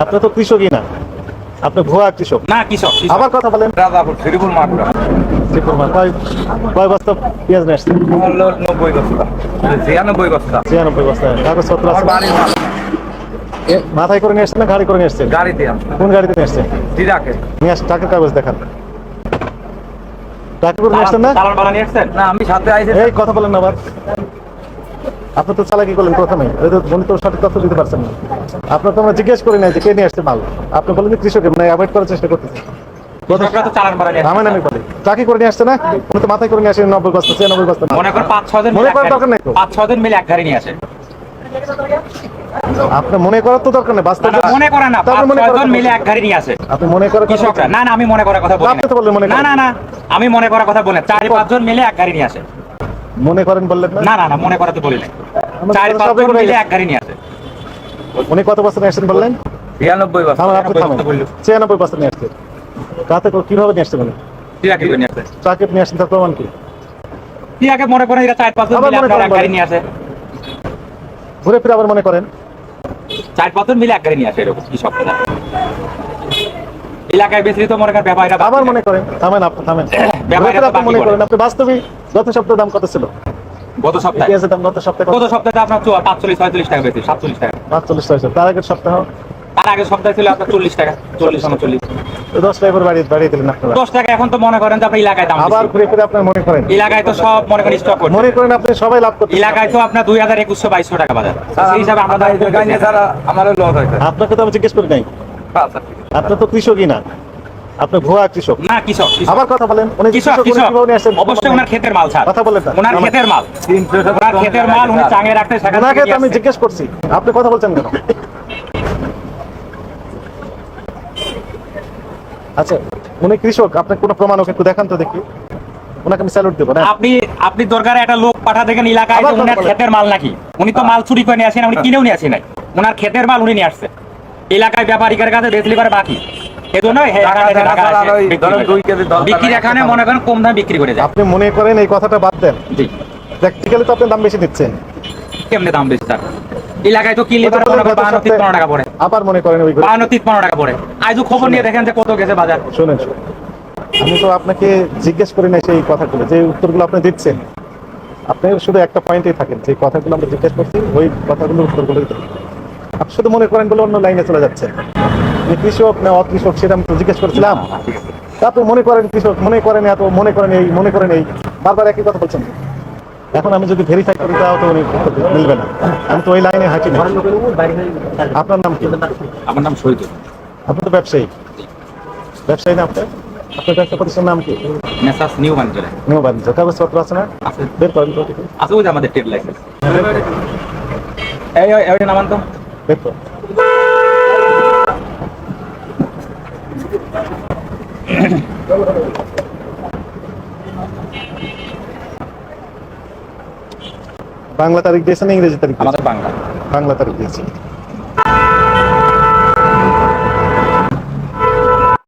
আপনি তো কৃষকই না। আপনি ভুয়া কৃষক। না কৃষক। আবার কথা বলেন। রাজাপুর শ্রীপুর মাগুরা শ্রীপুর মা, কয় কয় বস্তা পেঁয়াজ নিয়ে আসছেন? নব্বই বস্তা। ছিয়ানব্বই বস্তা। ছিয়ানব্বই বস্তা। কাগজপত্র আমার আছে বাড়ির মাল। এ, মাথায় করে নিয়ে আসছেন না গাড়ি করে নিয়ে আসছেন? গাড়িতে কোন গাড়িতে নিয়ে আসছেন? নিয়ে আস কাগজ দেখান। টাকা করে নিয়ে আসছেন না? আমি সাথে আইসে এই কথা বলেন না আবার। আপনি তো চালাকি করলেন প্রথমে। এই তো উনি তো সঠিক তথ্য দিতে পারছেন না। আপনার তো আমরা জিজ্ঞেস করি নাই যে কে নিয়ে আসছে মাল। আপনি বলেন যে কৃষকের মানে অ্যাভয়েড করার চেষ্টা করতেছে। কৃষকরা তো চালান বালা নিয়ে আসছে। আমার নামে বলে। চাকরি করে নিয়ে আসছে না? উনি তো মাথায় করে নিয়ে আসে নব্বই বস্তা ছিয়ানব্বই বস্তা মনে করেন পাঁচ মনে করার দরকার নেই মিলে এক গাড়ি নিয়ে আসে। মনে করার তো দরকার নেই বাস্তব না, না, মনে করে না তারপর মনে করার মিলে এক গাড়ি নিয়ে আসে। আপনি মনে করার কৃষকরা। না না আমি মনে করার কথা বলি আপনি তো বললেন মনে না করেন। না না আমি মনে করার কথা বলি না। চারি পাঁচজন মিলে এক গাড়ি নিয়ে আসে। মনে করেন বললেন না? না মনে করাতে বলি না আমরা চারি মিলে এক গাড়ি নিয়ে আসে। উনি কত বছর আসছেন বললেন? ছিয়ানব্বই আপনি ছিয়ানব্বই বছর। নিয়ে আসছেন। কাতে কীভাবে নিয়ে আসছেন উনি? ঠিক নিয়ে আসে। চাকরি নিয়ে আসছেন তার প্রমাণ কি? ঠিক মনে করেন এরা চার পাঁচজন আবার মিলে আপনার করেন এক গাড়ি বলেন। নিয়ে আসে। ঘুরে ফিরে আবার মনে করেন? চার পাঁচজন মিলে এক গাড়ি নিয়ে আসে এরকম কৃষক এলাকায় বেশি তো মনে করেন ব্যাপারীরা আবার মনে করেন থামেন আপনি থামেন। মনে করেন বাস্তবিক গত সপ্তাহে দাম কত ছিল? গত সপ্তাহে? পেঁয়াজের দাম গত সপ্তাহে গত সপ্তাহে আপনার চুয়া- পাঁচচল্লিশ ছয়চল্লিশ টাকা বেশি সাতচল্লিশ টাকা। পাঁচচল্লিশ ছয়শো তার আগের সপ্তাহ? তার আগের সপ্তাহে ছিল আপনার চল্লিশ টাকা চল্লিশ উনচল্লিশ। দশ টাকা করে বাড়িয়ে বাড়িয়ে দিলেন আপনারা। দশ টাকা এখন তো মনে করেন যে আপনার এলাকায় দাম আবার ঘুরে ফিরে আপনার মনে করেন? এলাকায় তো সব মনে করেন স্টক করছে। মনে করেন আপনি সবাই লাভ করতে এলাকায় তো আপনার দুই হাজার একুশশো বাইশশো টাকা বাজার। সেই হিসাবে গাইনে বেশি। ছাড়া আমারও লস হয়েছে। আপনাকে তো আমি জিজ্ঞেস করি নাই। আচ্ছা আপনি তো কৃষকই না। আপনি ভুয়া কৃষক। না কৃষক। আবার কথা বলেন উনি কৃষক কৃষক উনি? অবশ্যই ওনার ক্ষেতের মাল ছাড় কথা বলেন। ওনার ক্ষেতের মাল। ওনার ক্ষেতের মাল উনি চাঙে রাখতে ওনাকে আমি জিজ্ঞেস করছি আপনি কথা বলছেন কেন? আচ্ছা উনি কৃষক আপনি কোনো প্রমাণ ওকে একটু দেখান তো দেখি। ওনাকে আমি স্যালুট দেবো না? আপনি আপনি দরকার একটা লোক পাঠা দেখেন এলাকায় ওনার ক্ষেতের মাল নাকি? উনি তো মাল চুরি করে নিয়ে আসেন উনি কিনেও নিয়ে আসেন নাই। ওনার ক্ষেতের মাল উনি নিয়ে আসছে। এলাকায় ব্যাপারীদের কাছে বেচলি বাকি। বিক্রি এখানে মনে করেন কম দামে বিক্রি করে যায়। আপনি মনে করেন এই কথাটা বাদ দেন। জি। প্র্যাকটিক্যালি তো আপনি দাম বেশি দিচ্ছেন। কেমনে দাম বেশি তার? এলাকায় তো কিনলে মনে করেন গত বাহান্ন তিপ্পান্ন টাকা পড়ে। আবার মনে করেন ওই বাহান্ন তিপ্পান্ন টাকা পড়ে। আজও খবর নিয়ে দেখেন যে কত গেছে বাজার। শুনেন। আমি তো আপনাকে জিজ্ঞেস করি না সেই কথাগুলো যে উত্তরগুলো আপনি দিচ্ছেন। আপনি শুধু একটা পয়েন্টেই থাকেন যে কথাগুলো আমরা জিজ্ঞেস করছি ওই কথাগুলোর উত্তরগুলো দিতে আপনি শুধু মনে করেন বলে অন্য লাইনে চলে যাচ্ছেন। যে কৃষক না অকৃষক সেটা আমি জিজ্ঞেস করছিলাম। তা মনে করেন কৃষক মনে করেন এত মনে করেন এই মনে করেন এই। বারবার একই কথা বলছেন। এখন আমি যদি ভেরিফাই করি তাও তো উনি মিলবে না। আমি তো ওই লাইনে হাঁটি না। আপনার নাম কি? আমার নাম শহীদ আপনি তো ব্যবসায়ী। ব্যবসায়ী না আপনার আপনার ব্যবসা প্রতিষ্ঠানের নাম কি? মেসাস নিউ বাঞ্জরে নিউ বাণিজ্য। কাগজপত্র আছে না? বের করেন তো আছে আমাদের ট্রেড লাইসেন্স এই নামান তো। বের বাংলা তারিখ দিয়েছেন না ইংরেজি তারিখ দিয়েছেন? আমাদের বাংলা বাংলা তারিখ দিয়েছি